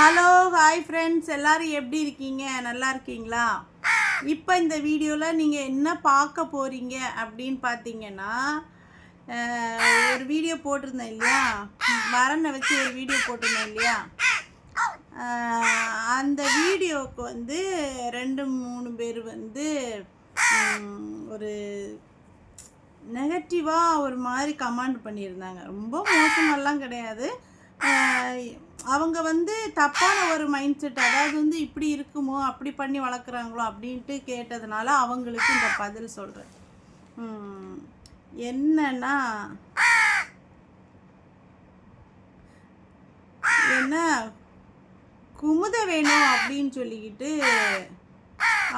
Hello hi friends எல்லாரும் எப்படி இருக்கீங்க? நல்லா இருக்கீங்களா? இப்போ இந்த வீடியோவில் நீங்கள் என்ன பார்க்க போகிறீங்க அப்படின்னு பார்த்தீங்கன்னா ஒரு வீடியோ போட்டிருந்தேன் இல்லையா? வரனை வச்சு ஒரு வீடியோ போட்டிருந்தேன் இல்லையா? அந்த வீடியோவுக்கு வந்து ரெண்டு மூணு பேர் வந்து ஒரு நெகட்டிவாக ஒரு மாதிரி கமெண்ட் பண்ணியிருந்தாங்க. ரொம்ப மோசமெல்லாம் கிடையாது. அவங்க வந்து தப்பான ஒரு மைண்ட் செட் அதாவது வந்து இப்படி இருக்குமோ அப்படி பண்ணி வளர்க்குறாங்களோ அப்படின்ட்டு கேட்டதுனால அவங்களுக்கு இந்த பதில் சொல்கிறேன் என்னன்னா என்ன குமுத வேணும் அப்படின்னு சொல்லிக்கிட்டு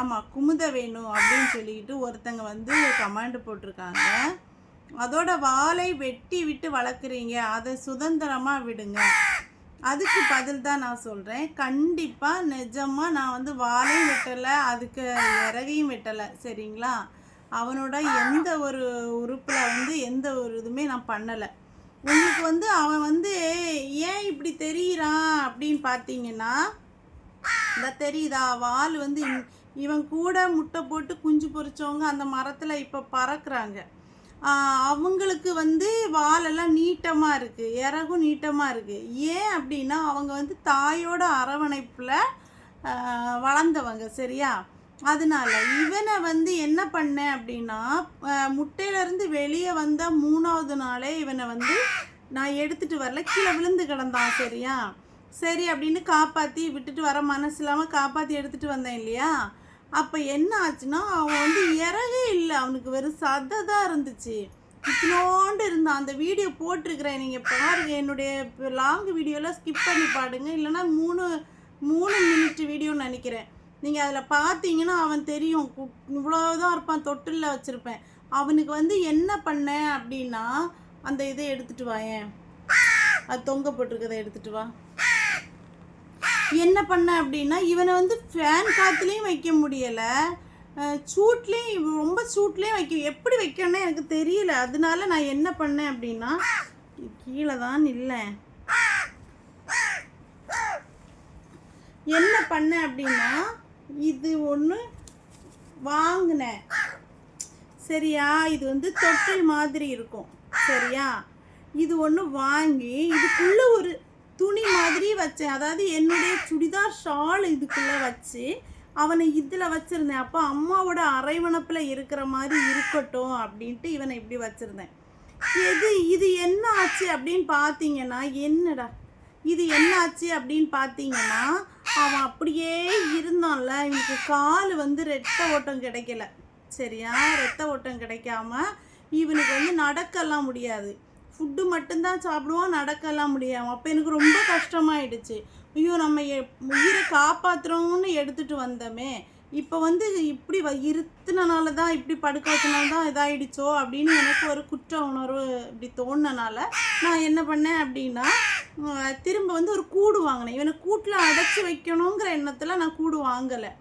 ஆமாம் குமுத வேணும் அப்படின்னு சொல்லிக்கிட்டு ஒருத்தங்க வந்து கமாண்டு போட்டிருக்காங்க. அதோட வாளை வெட்டி விட்டு வளர்க்குறீங்க. அதை சுதந்திரமாக விடுங்க. அதுக்கு பதில் தான் நான் சொல்கிறேன் கண்டிப்பாக நிஜமாக நான் வந்து வாழையும் வெட்டலை அதுக்கு இறகையும் வெட்டலை சரிங்களா? அவனோட எந்த ஒரு உறுப்பில் வந்து எந்த ஒரு இதுவுமே நான் பண்ணலை. உங்களுக்கு வந்து அவன் வந்து ஏன் இப்படி தெரியிறான்? அப்படின்னு பார்த்தீங்கன்னா இந்த தெரியுதா? வால் வந்து இவன்- இவன் கூட முட்டை போட்டு குஞ்சு பொறிச்சவங்க அந்த மரத்தில் இப்போ பறக்குறாங்க. அவங்களுக்கு வந்து வாலெல்லாம் நீட்டமாக இருக்குது இறகும் நீட்டமாக இருக்குது ஏன் அப்படின்னா அவங்க வந்து தாயோட அரவணைப்பில் வளர்ந்தவங்க சரியா? அதனால இவனை வந்து என்ன பண்ணேன் அப்படின்னா முட்டையிலேருந்து வெளியே வந்த மூணாவது நாளே இவனை வந்து நான் எடுத்துகிட்டு வரல கீழே விழுந்து கிடந்தான் சரியா? சரி அப்படின்னு காப்பாற்றி விட்டுட்டு வர மனசு இல்லாமல் காப்பாற்றி எடுத்துகிட்டு வந்தேன் இல்லையா? அப்போ என்ன ஆச்சுன்னா அவன் வந்து இறகே இல்லை. அவனுக்கு வெறும் சதை தான் இருந்துச்சு. இத்தினோண்டு இருந்தான் அந்த வீடியோ போட்டிருக்கிறேன். நீங்கள் பாருங்கள் என்னுடைய லாங் வீடியோவில் ஸ்கிப் பண்ணி பாடுங்க. இல்லைன்னா மூணு மூணு மினிட் வீடியோன்னு நினைக்கிறேன். நீங்கள் அதில் பார்த்தீங்கன்னா அவன் தெரியும். கு- இவ்வளோதான் இருப்பான் தொட்டிலில் வச்சுருப்பேன். அவனுக்கு வந்து என்ன பண்ணேன் அப்படின்னா அந்த இதை எடுத்துகிட்டு வாயேன் அது தொங்க போட்டிருக்கதை எடுத்துகிட்டு வா. என்ன பண்ண அப்படின்னா இவனை வந்து ஃபேன் காற்றுலேயும் வைக்க முடியலை. சூட்லேயும் ரொம்ப சூட்லேயும் வைக்க எப்படி வைக்கணும்னு எனக்கு தெரியல. அதனால நான் என்ன பண்ணேன் அப்படின்னா கீழே தான் இல்லை என்ன பண்ணேன் அப்படின்னா இது ஒன்று வாங்கினேன். சரியா? இது வந்து தொட்டில் மாதிரி இருக்கும். சரியா? இது ஒன்று வாங்கி இதுக்குள்ளே ஒரு துணி மாதிரி வச்சேன். அதாவது என்னுடைய சுடிதார் ஷால் இதுக்குள்ள வச்சு அவனை இதில் வச்சுருந்தேன். அப்போ அம்மாவோட அரைவணப்பில் இருக்கிற மாதிரி இருக்கட்டும் அப்படின்ட்டு இவனை இப்படி வச்சுருந்தேன். எது இது என்ன ஆச்சு அப்படின்னு பார்த்தீங்கன்னா என்னடா இது என்ன ஆச்சு அப்படின்னு பார்த்தீங்கன்னா அவன் அப்படியே இருந்தான்ல. இவனுக்கு கால் வந்து ரத்த ஓட்டம் கிடைக்கல. சரியா? ரத்த ஓட்டம் கிடைக்காம இவனுக்கு வந்து நடக்கலாம் முடியாது. ஃபுட்டு மட்டும்தான் சாப்பிடுவோம் நடக்கலாம் முடியாமல் அப்போ எனக்கு ரொம்ப கஷ்டமாயிடுச்சு. ஐயோ நம்ம உயிரை காப்பாற்றுறோம்னு எடுத்துட்டு வந்தோமே. இப்போ வந்து இப்படி வ இருத்துனனால தான் இப்படி படுக்க வச்சனால தான் இதாயிடுச்சோ அப்படின்னு எனக்கு ஒரு குற்ற உணர்வு இப்படி தோணுனால நான் என்ன பண்ணேன் அப்படின்னா திரும்ப வந்து ஒரு கூடு வாங்கினேன். இவனை கூட்டில் அடைச்சி வைக்கணுங்கிற எண்ணத்தில் நான் கூடு வாங்கலை.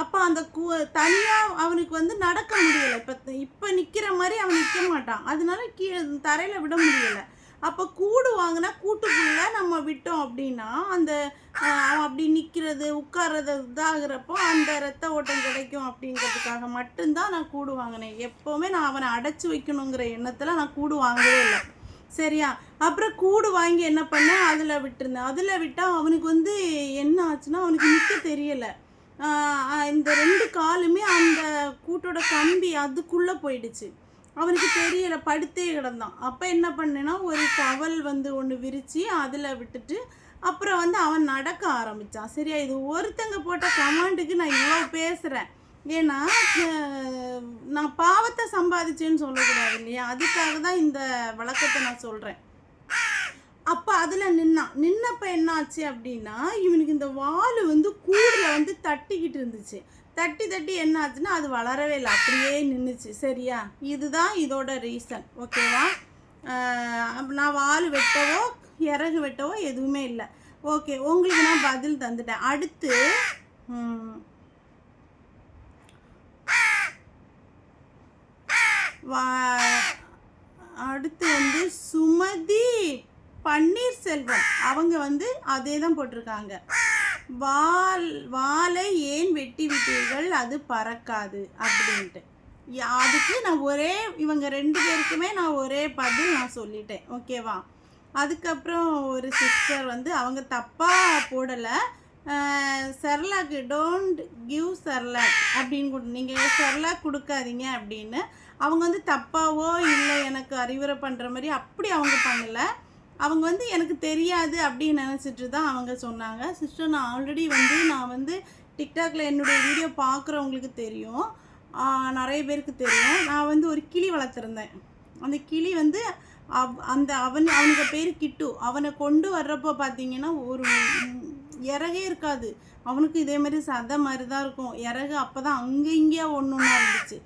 அப்போ அந்த கூ தனியாக அவனுக்கு வந்து நடக்க முடியலை. இப்போ இப்போ நிற்கிற மாதிரி அவன் நிற்க மாட்டான். அதனால கீழே தரையில் விட முடியலை. அப்போ கூடு வாங்கினா கூட்டுக்குள்ளே நம்ம விட்டோம் அப்படின்னா அந்த அவன் அப்படி நிற்கிறது உட்கார்றது இதாகிறப்போ அந்த ரத்த ஓட்டம் கிடைக்கும் அப்படிங்கிறதுக்காக மட்டும்தான் நான் கூடு வாங்கினேன். எப்போவுமே நான் அவனை அடைச்சி வைக்கணுங்கிற எண்ணத்தில் நான் கூடு வாங்கவே இல்லை. சரியா? அப்புறம் கூடு வாங்கி என்ன பண்ணேன்? அதில் விட்டுருந்தேன். அதில் விட்டால் அவனுக்கு வந்து என்ன ஆச்சுன்னா அவனுக்கு நிற்க தெரியலை. இந்த ரெண்டு காலுமே அந்த கூட்டோட கம்பி அதுக்குள்ளே போயிடுச்சு. அவனுக்கு தெரியல படுத்தே கிடந்தான். அப்போ என்ன பண்ணேன்னா ஒரு டவல் வந்து ஒன்று விரித்து அதில் விட்டுட்டு அப்புறம் வந்து அவன் நடக்க ஆரம்பித்தான் சரியா இது ஒருத்தங்க போட்ட கமாண்டுக்கு நான் இவ்வளோ பேசுகிறேன் ஏன்னா நான் பாவத்தை சம்பாதிச்சேன்னு சொல்லக்கூடாது இல்லையா? அதுக்காக தான் இந்த வழக்கத்தை நான் சொல்கிறேன் அதில் நின்னான் நின்னப்ப என்னாச்சு அப்படின்னா இவனுக்கு இந்த வால் வந்து கூடில் வந்து தட்டிக்கிட்டு இருந்துச்சு. தட்டி தட்டி என்னாச்சுன்னா அது வளரவே இல்லை. அப்படியே நின்றுச்சு சரியா? இதுதான் இதோட ரீசன் ஓகேவா நான் வால் வெட்டவோ இறகு வெட்டவோ எதுவுமே இல்லை. ஓகே உங்களுக்கு நான் பதில் தந்துட்டேன். அடுத்து வா அடுத்து வந்து சுமதி பன்னீர்செல்வம். அவங்க வந்து அதே தான் போட்டிருக்காங்க. வால் வாலை ஏன் வெட்டி விட்டீர்கள்? அது பறக்காது அப்படின்ட்டு. யா- அதுக்கு நான் ஒரே இவங்க ரெண்டு பேருக்குமே நான் ஒரே பதில் நான் சொல்லிட்டேன். ஓகேவா? அதுக்கப்புறம் ஒரு சிஸ்டர் வந்து அவங்க தப்பாக போடலை. செர்லாக் டோன்ட் கிவ் செர்லாக் அப்படின்னு கொடு நீங்கள் செர்லாக் கொடுக்காதீங்க அப்படின்னு. அவங்க வந்து தப்பாவோ இல்லை எனக்கு அறிவுரை பண்ணுற மாதிரி அப்படி அவங்க பண்ணலை. அவங்க வந்து எனக்கு தெரியாது அப்படின்னு நினச்சிட்டு தான் அவங்க சொன்னாங்க. சிஸ்டர் நான் ஆல்ரெடி வந்து நான் வந்து டிக்டாக்ல என்னுடைய வீடியோ பார்க்குறவங்களுக்கு தெரியும். நிறைய பேருக்கு தெரியும். நான் வந்து ஒரு கிளி வளர்த்துருந்தேன். அந்த கிளி வந்து அவ் அந்த அவன் அவனுக்கு பேர் கிட்டு. அவனை கொண்டு வர்றப்போ பார்த்தீங்கன்னா ஒரு இறகே இருக்காது. அவனுக்கு இதே மாதிரி சதை மாதிரி தான் இருக்கும். இறகு அப்போ தான் அங்கே இங்கேயா ஒன்று ஒன்றா இருந்துச்சு.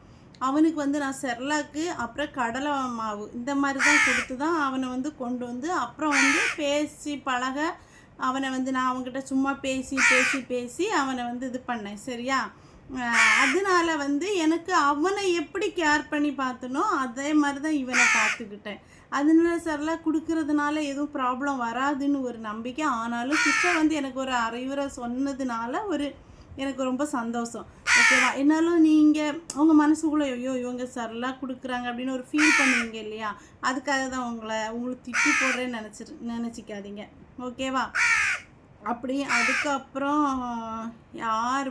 அவனுக்கு வந்து நான் செர்லாக்கு அப்புறம் கடலை மாவு இந்த மாதிரி தான் கொடுத்து தான் அவனை வந்து கொண்டு வந்து அப்புறம் வந்து பேசி பழக அவனை வந்து நான் அவன்கிட்ட சும்மா பேசி பேசி பேசி அவனை வந்து இது பண்ணேன் சரியா? அதனால வந்து எனக்கு அவனை எப்படி கேர் பண்ணி பார்த்தனோ அதே மாதிரி தான் இவனை பார்த்துக்கிட்டேன். அதனால சரலாக கொடுக்கறதுனால எதுவும் ப்ராப்ளம் வராதுன்னு ஒரு நம்பிக்கை. ஆனாலும் சிஸ்டர் வந்து எனக்கு ஒரு அறிவுரை சொன்னதுனால ஒரு எனக்கு ரொம்ப சந்தோஷம். ஓகேவா? என்னாலும் நீங்கள் உங்கள் மனசுக்குள்ளே ஐயோ இவங்க சரலாக கொடுக்குறாங்க அப்படின்னு ஒரு ஃபீல் பண்ணுவீங்க இல்லையா? அதுக்காக தான் உங்களை உங்களுக்கு திட்டி போடுறேன்னு நினச்சிரு நினச்சிக்காதீங்க. ஓகேவா? அப்படி அதுக்கப்புறம் யார்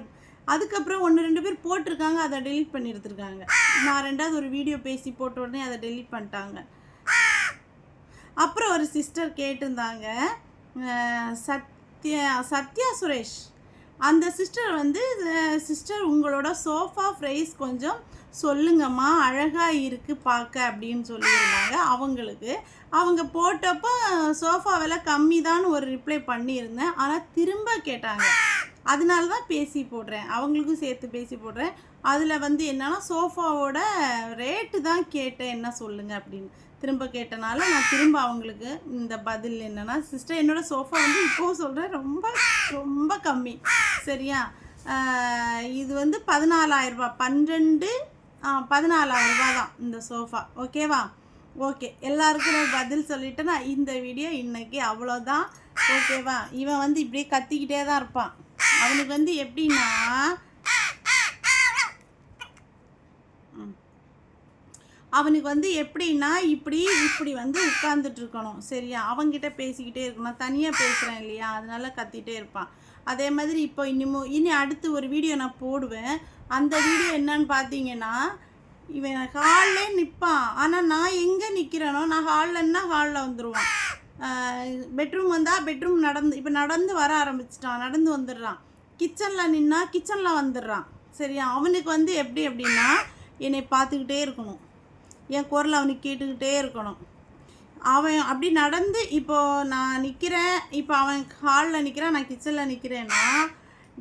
அதுக்கப்புறம் ஒன்று ரெண்டு பேர் போட்டிருக்காங்க அதை டெலீட் பண்ணி எடுத்துருக்காங்க நான் ரெண்டாவது ஒரு வீடியோ பேசி போட்ட உடனே அதை டெலீட் பண்ணிட்டாங்க. அப்புறம் ஒரு சிஸ்டர் கேட்டிருந்தாங்க சத்யா சத்யா சுரேஷ். அந்த சிஸ்டர் வந்து சிஸ்டர் உங்களோட சோஃபா ப்ரைஸ் கொஞ்சம் சொல்லுங்கம்மா அழகாக இருக்குது பார்க்க அப்படின்னு சொல்லியிருந்தாங்க அவங்களுக்கு. அவங்க போட்டப்போ சோஃபா விலை கம்மி தான் ஒரு ரிப்ளை பண்ணியிருந்தேன். ஆனால் திரும்ப கேட்டாங்க. அதனால தான் பேசி போடுறேன். அவங்களுக்கும் சேர்த்து பேசி போடுறேன். அதில் வந்து என்னன்னா சோஃபாவோட ரேட்டு தான் கேட்டேன். என்ன சொல்லுங்கள் அப்படின்னு. திரும்ப கேட்டனால நான் திரும்ப அவங்களுக்கு இந்த பதில் என்னன்னா சிஸ்டர் என்னோட சோஃபா வந்து இப்போவும் சொல்கிறேன் ரொம்ப ரொம்ப கம்மி. சரியா? இது வந்து பதினாலாயிரம் பன்னெண்டு பதினாலாயிரம் தான் இந்த சோஃபா. ஓகேவா? ஓகே எல்லாருக்கும் நான் பதில் சொல்லிட்டேன்னா இந்த வீடியோ இன்னைக்கு அவ்வளோதான். ஓகேவா? இவன் வந்து இப்படியே கத்திக்கிட்டே தான் இருப்பான். அவனுக்கு வந்து எப்படின்னா ம். அவனுக்கு வந்து எப்படின்னா இப்படி இப்படி வந்து உட்காந்துட்டு இருக்கணும் சரியா? அவன்கிட்ட பேசிக்கிட்டே இருக்கணும். தனியாக பேசுகிறேன் இல்லையா? அதனால கத்திகிட்டே இருப்பான். அதே மாதிரி இப்போ இன்னமும் இனி அடுத்து ஒரு வீடியோ நான் போடுவேன். அந்த வீடியோ என்னன்னு பார்த்தீங்கன்னா இவன் ஹால்லே நிற்பான் ஆனால் நான் எங்கே நிற்கிறேனோ நான் ஹால்லன்னா ஹாலில் வந்துடுவான் பெட்ரூம் வந்தால் பெட்ரூம் நடந்து இப்போ நடந்து வர ஆரம்பிச்சிட்டான். நடந்து வந்துடுறான். கிச்சனில் நின்னா கிச்சனில் வந்துடுறான். சரியா? அவனுக்கு வந்து எப்படி அப்படின்னா என்னை பார்த்துக்கிட்டே இருக்கணும். என் குரல் அவனுக்கு கேட்டுக்கிட்டே இருக்கணும். அவன் அப்படி நடந்து இப்போ நான் நிற்கிறேன் இப்போ அவன் ஹாலில் நிற்கிறான் நான் கிச்சனில் நிற்கிறேன்னா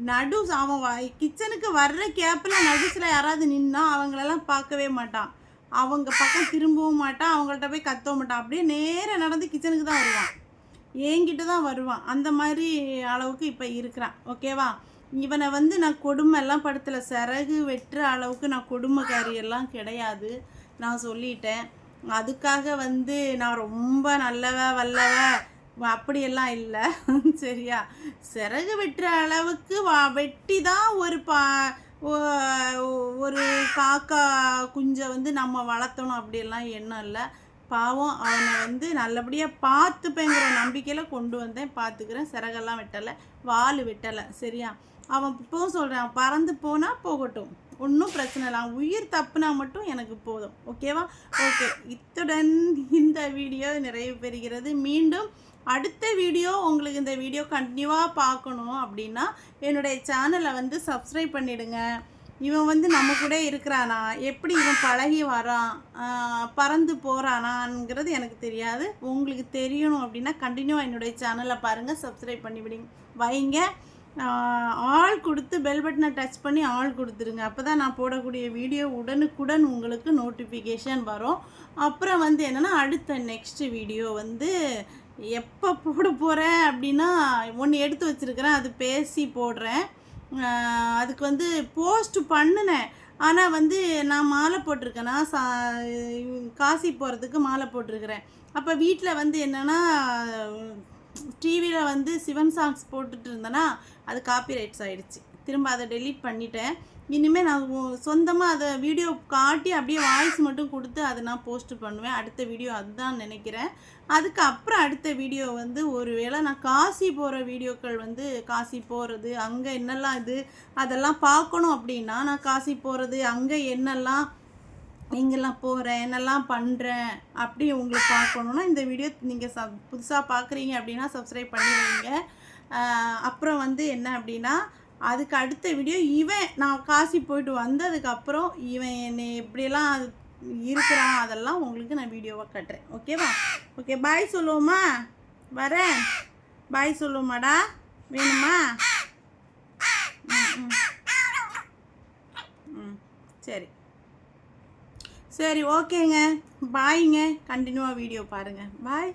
நடு அவன் கிச்சனுக்கு வர்ற கேப்பில் நடுசில் யாராவது நின்னா அவங்களெல்லாம் பார்க்கவே மாட்டான். அவங்க பக்கம் திரும்பவும் மாட்டான் அவங்கள்ட்ட போய் கத்தவும் மாட்டான். அப்படியே நேராக நடந்து கிச்சனுக்கு தான் வருவான். என்கிட்ட தான் வருவான். அந்த மாதிரி அளவுக்கு இப்போ இருக்கிறான். ஓகேவா இவனை வந்து நான் கொடுமை எல்லாம் படுத்தலை. சிறகு வெட்டுற அளவுக்கு நான் கொடுமைக்காரி எல்லாம் கிடையாது. நான் சொல்லிட்டேன். அதுக்காக வந்து நான் ரொம்ப நல்லவ வல்லவ அப்படியெல்லாம் இல்லை. சரியா? சிறகு வெட்டுற அளவுக்கு வா வெட்டி தான் ஒரு பா ஒரு காக்கா குஞ்சை வந்து நம்ம வளர்த்தணும் அப்படியெல்லாம் எண்ணம் இல்லை. பாவம் அவனை வந்து நல்லபடியாக பார்த்துப்பேங்கிற நம்பிக்கையில் கொண்டு வந்தேன். பார்த்துக்கிறேன். சிறகெல்லாம் வெட்டலை வால் வெட்டலை. சரியா? அவன் இப்போவும் சொல்கிறான் பறந்து போனால் போகட்டும். ஒன்றும் பிரச்சனை இல்லை. உயிர் தப்புனா மட்டும் எனக்கு போதும். ஓகேவா ஓகே இத்துடன் இந்த வீடியோ நிறைவு பெறுகிறது. மீண்டும் அடுத்த வீடியோ உங்களுக்கு இந்த வீடியோ கண்டினியூவாக பார்க்கணும் அப்படின்னா என்னுடைய சேனலை வந்து சப்ஸ்கிரைப் பண்ணிவிடுங்க இவன் வந்து நம்ம கூட இருக்கிறானா? எப்படி இவன் பழகி வரான்? பறந்து போகிறானாங்கிறது எனக்கு தெரியாது. உங்களுக்கு தெரியணும் அப்படின்னா கண்டினியூவாக என்னுடைய சேனலை பாருங்கள் சப்ஸ்கிரைப் பண்ணி விடுங்க வைங்க. ஆள் கொடுத்து பெல் பட்டனை டச் பண்ணி ஆள் கொடுத்துருங்க. அப்போ தான் நான் போடக்கூடிய வீடியோ உடனுக்குடன் உங்களுக்கு நோட்டிஃபிகேஷன் வரும். அப்புறம் வந்து என்னென்னா அடுத்த நெக்ஸ்ட் வீடியோ வந்து எப்போ போட போகிறேன் அப்படின்னா ஒன்று எடுத்து வச்சுருக்கிறேன். அது பேசி போடுறேன். அதுக்கு வந்து போஸ்ட் பண்ணினேன். ஆனால் வந்து நான் மாலை போட்டிருக்கேன்னா சா காசி போகிறதுக்கு மாலை போட்டிருக்கிறேன். அப்போ வீட்டில் வந்து என்னென்னா டிவியில் வந்து சிவன் சாங்ஸ் போட்டுட்டு இருந்தேன்னா அது காப்பி ரைட்ஸ் திரும்ப அதை டெலீட் பண்ணிட்டேன். இனிமேல் நான் சொந்தமாக அதை வீடியோ காட்டி அப்படியே வாய்ஸ் மட்டும் கொடுத்து அதை நான் போஸ்ட் பண்ணுவேன். அடுத்த வீடியோ அதுதான் நினைக்கிறேன். அதுக்கு அப்புறம் அடுத்த வீடியோ வந்து ஒருவேளை நான் காசி போகிற வீடியோக்கள் வந்து காசி போகிறது அங்கே என்னெல்லாம் இது அதெல்லாம் பார்க்கணும் அப்படின்னா நான் காசி போகிறது அங்கே என்னெல்லாம் எங்கெல்லாம் போகிறேன் என்னெல்லாம் பண்ணுறேன் அப்படி உங்களுக்கு பார்க்கணுன்னா இந்த வீடியோ நீங்கள் சப் புதுசாக பார்க்குறீங்க அப்படின்னா சப்ஸ்கிரைப் பண்ணிடுவீங்க அப்புறம் வந்து என்ன அப்படின்னா அதுக்கு அடுத்த வீடியோ இவன் நான் காசி போயிட்டு வந்ததுக்கப்புறம் இவன் என்னை எப்படியெல்லாம் அது இருக்கிறான் அதெல்லாம் உங்களுக்கு நான் வீடியோவாக கட்டுறேன். ஓகேவா ஓகே பாய் சொல்லுவோமா? வரேன். பாய் சொல்லுவோமாடா? வேணுமா? ம் ம். ம் சரி. சரி ஓகேங்க. பாய்ங்க. கண்டினியூவாக வீடியோ பாருங்கள் பாய்.